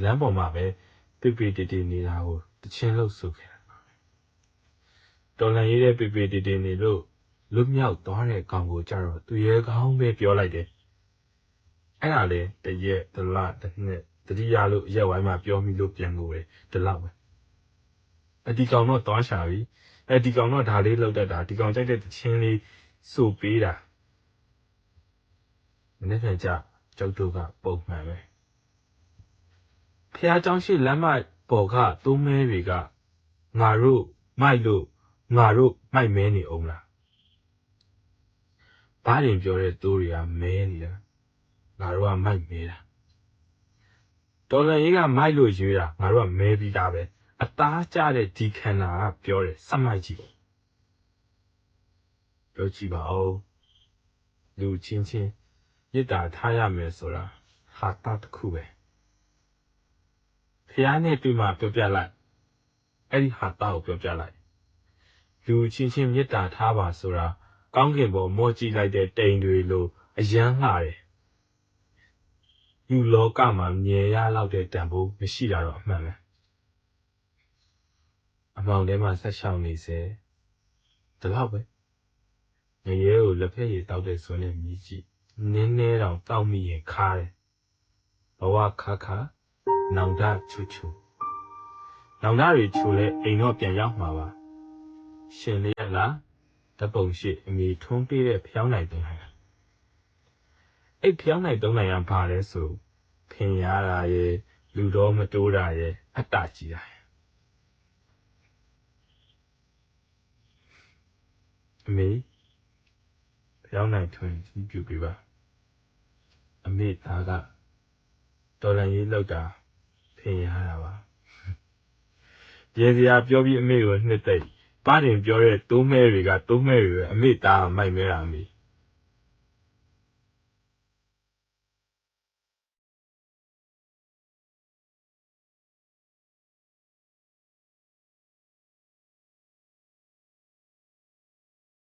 လမ်းပေါ်မှာပဲပြပြတေတေနေတာကိုတချင်းလို့ဆိုခဲ့တာတော်လန်ရေးတဲ့ပြပြတေတေနေလို့လွတ်မြောက်သွားတဲ့ကောင်ကိုကြတော့သူရဲကောင်းပဲပြောလိုက်တယ်အဲ့ဒါလေတရက်တလတစ်နှစ်တတိယလို့ရက်ဝိုင်းမှာပြောမိလို့ပြန်ကိုပဲဒီလောက်ပဲအဒီကောင်တော့သွားရှာပြီအဲ့ဒီကောင်တော့ဒါလေးလောက်တတ်တာဒီကောင်ကြိုက်တဲ့တချင်းလေးစုပေးတာမနေ့ကကြကျောက်တို့ကပုံမှန်ပဲ ရားကျောင်းရှိလမ်းမပေါ်ကသုံးမဲတွေကငါတို့မိုက်လို့ငါတို့မိုက်မဲနေအောင်လားဘာရင်ပြောတဲ့သူတွေကမဲနေတာငါတို့ကမိုက်မဲတာဒေါ်လာရေးကမိုက်လို့ရွေးတာငါတို့ကမဲပြီးသားပဲအသားကျတဲ့ဒီခန္ဓာကပြောတယ်စမိုက်ကြည့်ပြောကြည့်ပါဦးလူချင်းချင်းမြစ်တာထားရမယ်ဆိုတာဟာတာတစ်ခုပဲ ဖះနဲ့တွေ့မှပြောပြလိုက်အဲ့ဒီဟာတာကိုပြောပြလိုက်လူချင်းချင်းမေတ္တာထားပါဆိုတာကောင်းကင်ဘုံမော့ကြည့်လိုက်တဲ့တိမ်တွေလိုအယမ်းလှတယ်လူလောကမှာမြင်ရလောက်တဲ့တန်ဖိုးမရှိတာတော့အမှန်ပဲအမောင်ထဲမှာဆက်ရှောင်နေစေဒီလောက်ပဲငရဲကိုလက်ဖက်ရည်တောက်တဲ့စွန်းနဲ့မြည်ကြည့်နင်းနေတော့တောက်မိရင်ခါတယ်ဘဝခါခါ နောင်တချူချူနောင်တတွေချူလဲအိမ်တော့ပြန်ရောက်မှာပါရှင်လေးရလားဓာတ်ပုံရှိအမိထွန်းပေးတဲ့ဖျောင်းနိုင်တုံးနိုင်အဲ့ဖျောင်းနိုင်တုံးနိုင်ရဘာလဲဆိုဖင်ရတာရဲ့လူတော်မတိုးတာရဲ့အတ္တကြီးတာရဲ့အမေဖျောင်းနိုင်ထွန်းကြီးပြူပြပါအမေသားကတော်လန်ရေးလောက်တာ ဖင်ရတာပါရေစရာပြောပြီးအမေကိုနှစ်သိမ့်ပါတင်ပြောတဲ့တိုးမဲတွေကတိုးမဲတွေပဲအမေသားကမိုက်မဲတာအမေ